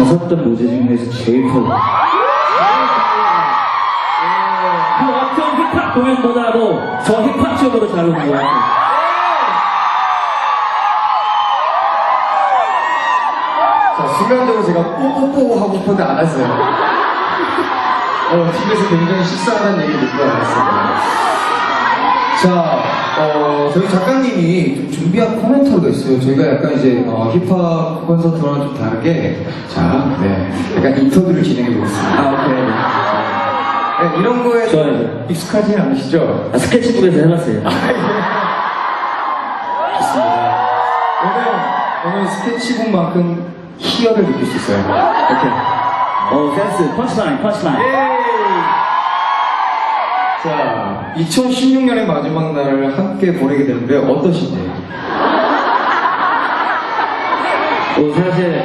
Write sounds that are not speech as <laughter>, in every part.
섰던 무대 중에서 제일 커. 그 어떤 힙합 공연보다도 저 힙합 쪽으로 잘 오는 것 같아요. 자, 순간적으로 제가 뽀뽀뽀 하고 싶었는데 안 했어요. 어, 집에서 굉장히 식상하다는 얘기 듣고 알았습니다. 자, 어, 저희 작가님이 좀 준비한 코멘터가 있어요. 저희가 약간 이제 어, 힙합 콘서트와는 좀 다르게, 자, 네, 약간 인터뷰를 진행해 보겠습니다. 아, 오케이. 네, 이런 거에 좋아요. 익숙하지 않으시죠? 아, 스케치북에서 해봤어요. 좋습니다. 오늘, 오늘 스케치북만큼 희열을 느낄 수 있어요. 오케이. 어, 센스. 펀치라인, 펀치라인. 자, 2016년의 마지막 날을 함께 보내게 되는데 어떠신지? 뭐 사실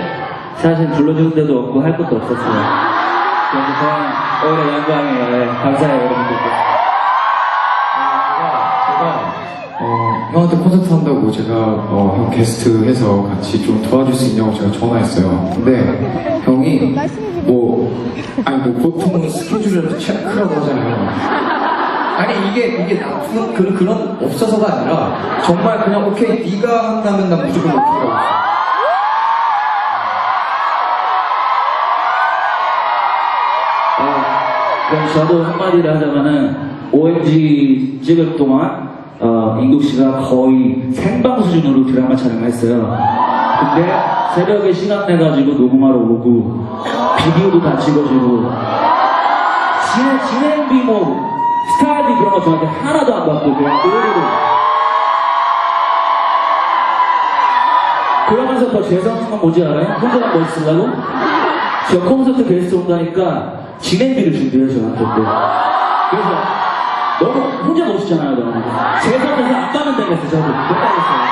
사실 불러주는 데도 없고 할 것도 없었어요. 그래서 그냥 오히려 영광이에요. 네, 감사해요 여러분들. 제가 어, 형한테 콘서트 한다고 제가 어, 형 게스트 해서 같이 좀 도와줄 수 있냐고 제가 전화했어요. 근데 형이 뭐 아니 뭐 보통은 스케줄을 체크라고 하잖아요. 아니 이게 이게 나쁜 그런 그런 없어서가 아니라 정말 그냥 오케이 네가 한다면 난 무조건 오케이 라고 했어요. 어, 그럼 저도 한마디를 하자면은 OMG 찍을 동안 어, 인국 씨가 거의 생방 수준으로 드라마 촬영을 했어요. 근데 새벽에 시간 내가지고 녹음하러 오고 비디오도 다 찍어주고 진행, 진행비 뭐 스타일비 그런 거 저한테 하나도 안 받고 그냥 오히려 그러면서 더 죄송한 건 뭔지 알아요? 혼자만 멋있으려고? 저 콘서트 게스트 온다니까 진행비를 준비해 저한테 또 그래서 너무 혼자 멋있잖아요 너무 죄송해서 안 되겠어 저도 못 가겠어요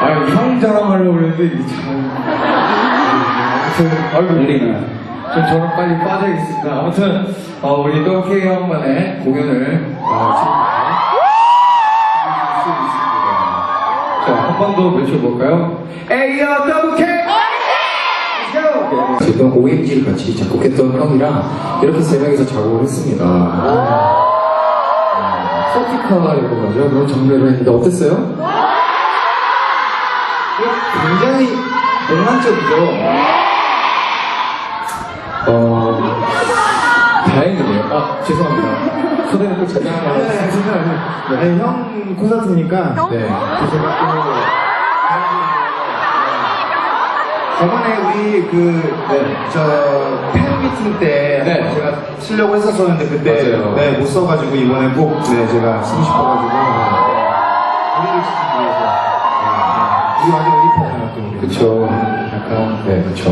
아유 형 자랑하려고 그랬는데 참 아이고 우리는 좀 저는 빨리 빠져야겠습니다. 아무튼 어, 우리 또 K 형만의 공연을 어, 즐길 수 있습니다. 자, 한 번 더 외쳐볼까요? 에이요 더블 K! 지금 OMG를 같이 작곡했던 형이랑 이렇게 세 명이서 작업을 했습니다. 서티카라고 하죠. 그런 장르를 했는데 어땠어요? 굉장히 몽환적이죠. 다행이네요. 아, 죄송합니다. 손에 꼭 제가 한번 네, 괜찮아요. 아니, 형 콘서트니까 네. 제가 또 저번에 우리 그저팬 미팅 때 네. 제가 쓰려고 했었었는데 그때 맞아요. 네, 못 써가지고 이번에 꼭 네, 제가 쓰고 싶어가지고 우리를 시키기 위해서 네, 네. 이거 완전 우리 파잖아 또 우리. 그쵸. 약간, 네, 그쵸.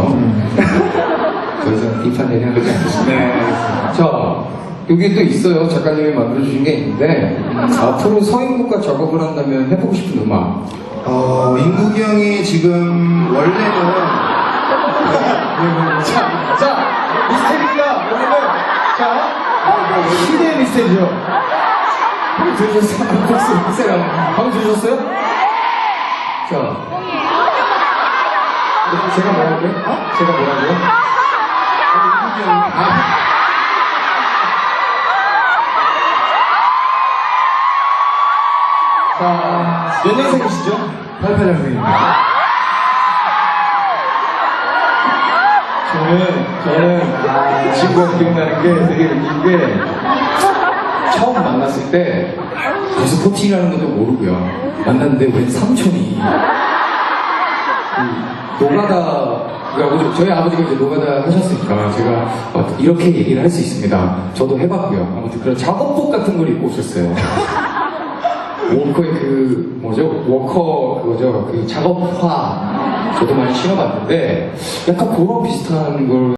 더 이상 딥한 얘기 하지 않겠습니다. 네, 알겠습니다. 자, 여기 또 있어요. 작가님이 만들어주신 게 있는데, 앞으로 서인국과 작업을 한다면 해보고 싶은 음악. 어, 인국이 형이 지금 원래는 자, 자, 미스테리입니다. 여러분. 자, 시대의 미스테리죠. 방금 들으셨어요? 안 들으셨어요? 방금 들으셨어요? 자. 네, 제가 뭐라고요? 어? 제가 뭐라고요? 형이. 아. 자, 몇 년생이시죠? 88년생입니다. 저는, 저는 이 친구가 기억나는 게 되게 웃긴 게 처음 만났을 때 벌써 코팅이라는 것도 모르고요. 만났는데 웬 삼촌이 이 노가다 그러니까 저희 아버지가 이제 노가다 하셨으니까 제가 어, 이렇게 얘기를 할 수 있습니다. 저도 해봤고요. 아무튼 그런 작업복 같은 걸 입고 오셨어요. <laughs> 워커의 그 뭐죠 워커 그거죠 그 작업화 저도 많이 신어봤는데 약간 그런 비슷한 걸